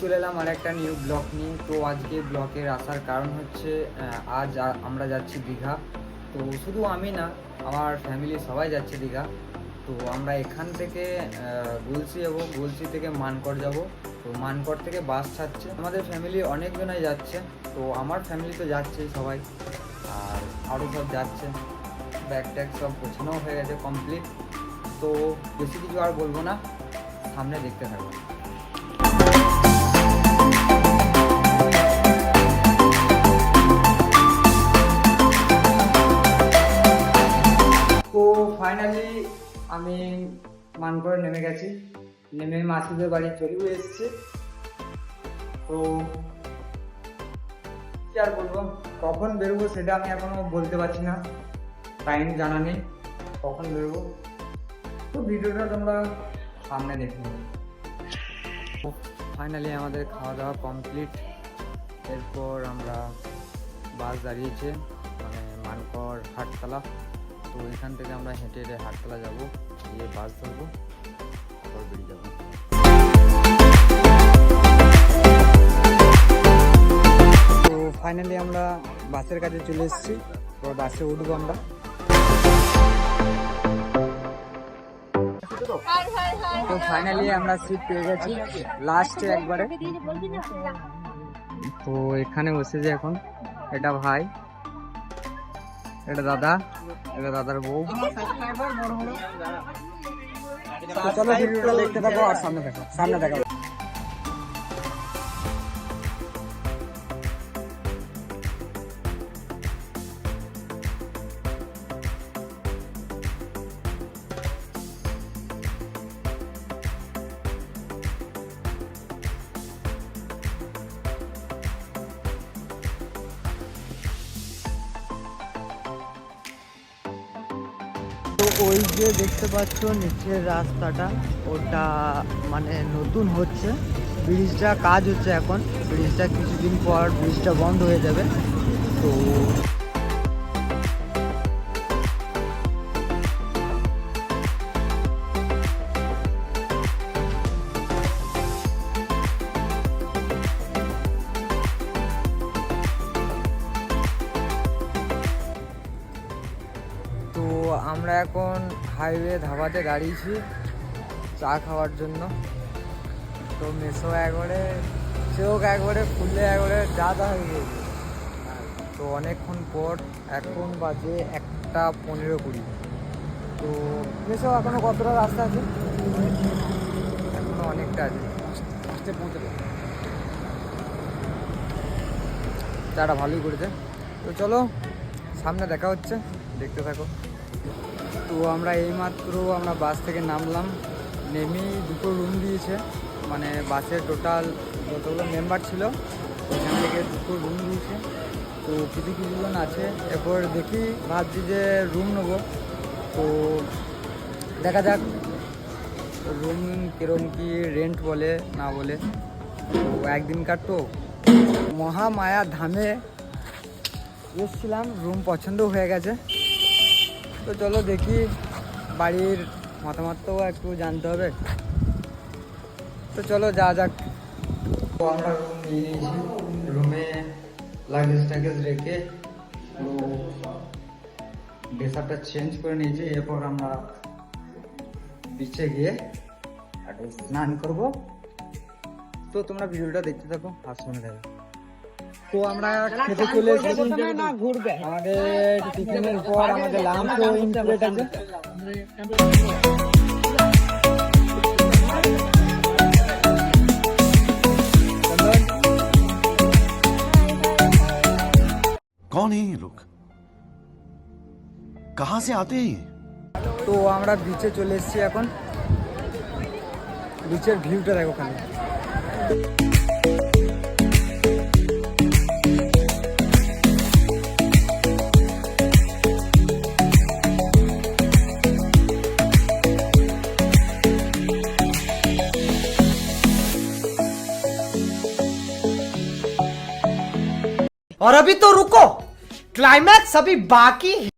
চলে এলাম আর একটা নিউ ব্লগ নিয়ে। তো আজকে ব্লগের আসার কারণ হচ্ছে আজ আমরা যাচ্ছি দীঘা। তো শুধু আমি না, আমার ফ্যামিলি সবাই যাচ্ছে দীঘা। তো আমরা এখান থেকে গুলসি যাব। গুলসি থেকে মানকর যাব। তো মানকর থেকে বাস ছাড়ছে। আমাদের ফ্যামিলি অনেকজনাই যাচ্ছে। তো আমার ফ্যামিলি তো যাচ্ছেই সবাই। আর আরও সব যাচ্ছে। ব্যাগ ট্যাগ সব গোছানো হয়ে গেছে কমপ্লিট তো বেশি কিছু আর বলব না। সামনে দেখতে থাকব ফাইনালি আমি মানকরে নেমে গেছি। নেমে মাসিদের বাড়ি চলেও এসেছি। তো কি আর বলব? কখন বেরোবো সেটা আমি এখনও বলতে পারছি না। টাইম জানা নেই। কখন বেরোবো? তো ভিডিওটা তোমরা সামনে দেখে ফাইনালি আমাদের খাওয়া দাওয়া কমপ্লিট এরপর আমরা বাস দাঁড়িয়েছে মানে মানকর হাটতলা। তো এখান থেকে আমরা হেঁটে হেঁটে হাটতলা যাব, গিয়ে বাস ধরবো বেরিয়ে যাব। তো ফাইনালি আমরা বাসের কাছে চলে এসেছি বাসে উঠবো আমরা। তো ফাইনালি আমরা সিট পেয়ে গেছি লাস্টে একবারে। তো এখানে বসেছে এখন, এটা ভাই। এটা দাদা এটা দাদার বউ। তো চলো ভিডিওটা দেখতে থাকো আর সামনে দেখো সামনে দেখো তো ওই যে দেখতে পাচ্ছ নিচের রাস্তাটা, ওটা মানে নতুন হচ্ছে। ব্রিজটা কাজ হচ্ছে এখন। ব্রিজটা কিছুদিন পর ব্রিজটা বন্ধ হয়ে যাবে। তো আমরা এখন হাইওয়ে ধাবাতে দাঁড়িয়েছি চা খাওয়ার জন্য। তো মেসো একবারে চোখ একবারে ফুলে একবারে যা জাদা হয়ে গেছে। তো অনেকক্ষণ পর এখন বাজে একটা পনেরো কুড়ি। তো মেসো এখনও কতটা রাস্তা আছে? এখনও অনেকটা আছে। আসতে পৌঁছে দেবে। চাটা ভালোই করেছে। তো চলো সামনে দেখা হচ্ছে। দেখতে থাকো। তো আমরা এইমাত্র আমরা বাস থেকে নামলাম। নেমেই দুটো রুম দিয়েছে। মানে বাসের টোটাল যতগুলো মেম্বার ছিল ওইখান থেকে দুটো রুম দিয়েছে। তো কিছু কিছুজন আছে। এরপর দেখি, ভাবছি যে রুম নেব। তো দেখা যাক রুম কিরম কি রেন্ট বলে, না বলে। তো একদিনকার তো মহামায়া ধামে এসছিলাম রুম পছন্দ হয়ে গেছে। তো চলো দেখি বাড়ির মতামতটাও একটু জানতে হবে। তো চলো যা যাক। তো আমরা রুম নিয়ে নিয়েছি রুমে লাগেজ টাগেজ রেখে ড্রেসারটা চেঞ্জ করে নিয়েছি, এরপর আমরা বিচে গিয়ে স্নান করব। তো তোমরা ভিডিওটা দেখতে থাকো, আর শুনে থাকো। তো আমরা খেতে চলে এসেছি আমাদের টিফিনের পর আমাদের লাঞ্চও ইনক্লুড আছে कौन है ये लोग कहां से आते हैं ये তো আমরা বিচে চলে এসেছি এখন বিচের ভিউটা দেখো ওখানে और अभी तो रुको क्लाइमैक्स अभी बाकी है